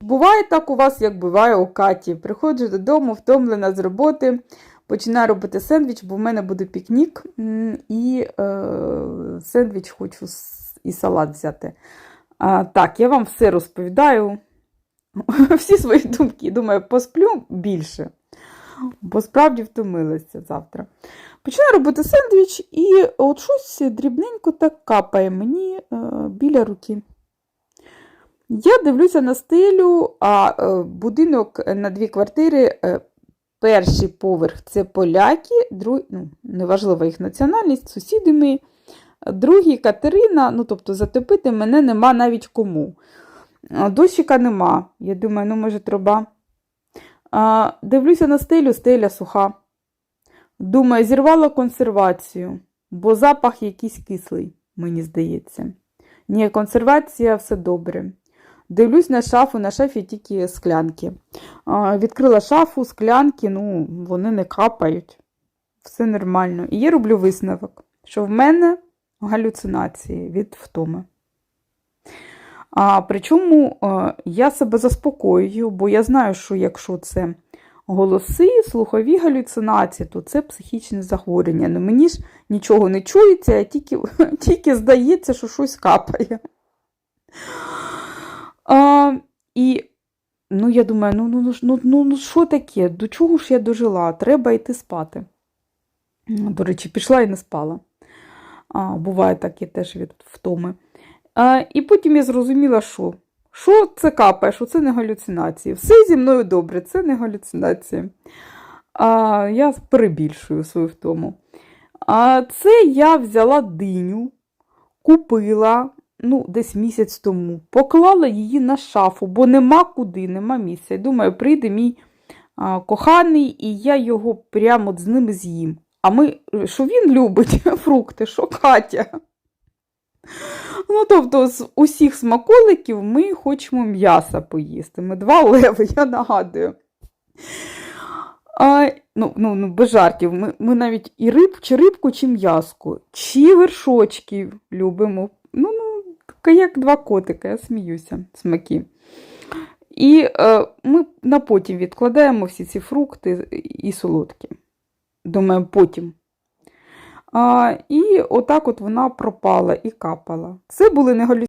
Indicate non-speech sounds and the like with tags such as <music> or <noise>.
Буває так у вас, як буває у Каті. Приходжу додому, втомлена з роботи, починаю робити сендвіч, бо в мене буде пікнік, і е, сендвіч хочу і салат взяти. А, так, я вам все розповідаю, <laughs> всі свої думки. Думаю, посплю більше, бо справді втомилася завтра. Починаю робити сендвіч, і от щось дрібненько так капає мені е, біля руки. Я дивлюся на стелю, а е, будинок на дві квартири. е, Перший поверх це поляки, друг... ну, неважливо їх національність, сусіди ми. Другий Катерина, ну тобто затопити мене нема навіть кому. Дощика нема. Я думаю, ну може труба. А, дивлюся на стелю, стеля суха. Думаю, зірвала консервацію, бо запах якийсь кислий, мені здається. Ні, консервація все добре. Дивлюсь на шафу, на шафі тільки склянки. Відкрила шафу, склянки, ну, вони не капають. Все нормально. І я роблю висновок, що в мене галюцинації від втоми. А, причому я себе заспокоюю, бо я знаю, що якщо це голоси, слухові галюцинації, то це психічне захворювання. Ну, мені ж нічого не чується, а тільки, <laughs> тільки здається, що щось капає. А, і ну, я думаю, ну, ну, ну, ну, ну, ну що таке? До чого ж я дожила? Треба йти спати. До речі, пішла і не спала. А, буває таке теж від втоми. А, і потім я зрозуміла, що. Що це капає, що це не галюцинації. Все зі мною добре, це не галюцинації. А, я перебільшую свою втому. А це я взяла диню, купила ну, десь місяць тому, поклала її на шафу, бо нема куди, нема місця. І думаю, прийде мій а, коханий, і я його прямо з ним з'їм. А ми, що він любить <laughs> фрукти, що Катя. Ну, тобто, з усіх смаколиків ми хочемо м'яса поїсти. Ми два леви, я нагадую. А, ну, ну, ну, без жартів. Ми, ми навіть і риб, чи рибку, чи м'язку, чи вершочки любимо. Ну, ну, як два котика, я сміюся, смаки. І е, ми на потім відкладаємо всі ці фрукти і солодкі. Думаю, потім. А, і отак от вона пропала і капала. Це були не галюцинації.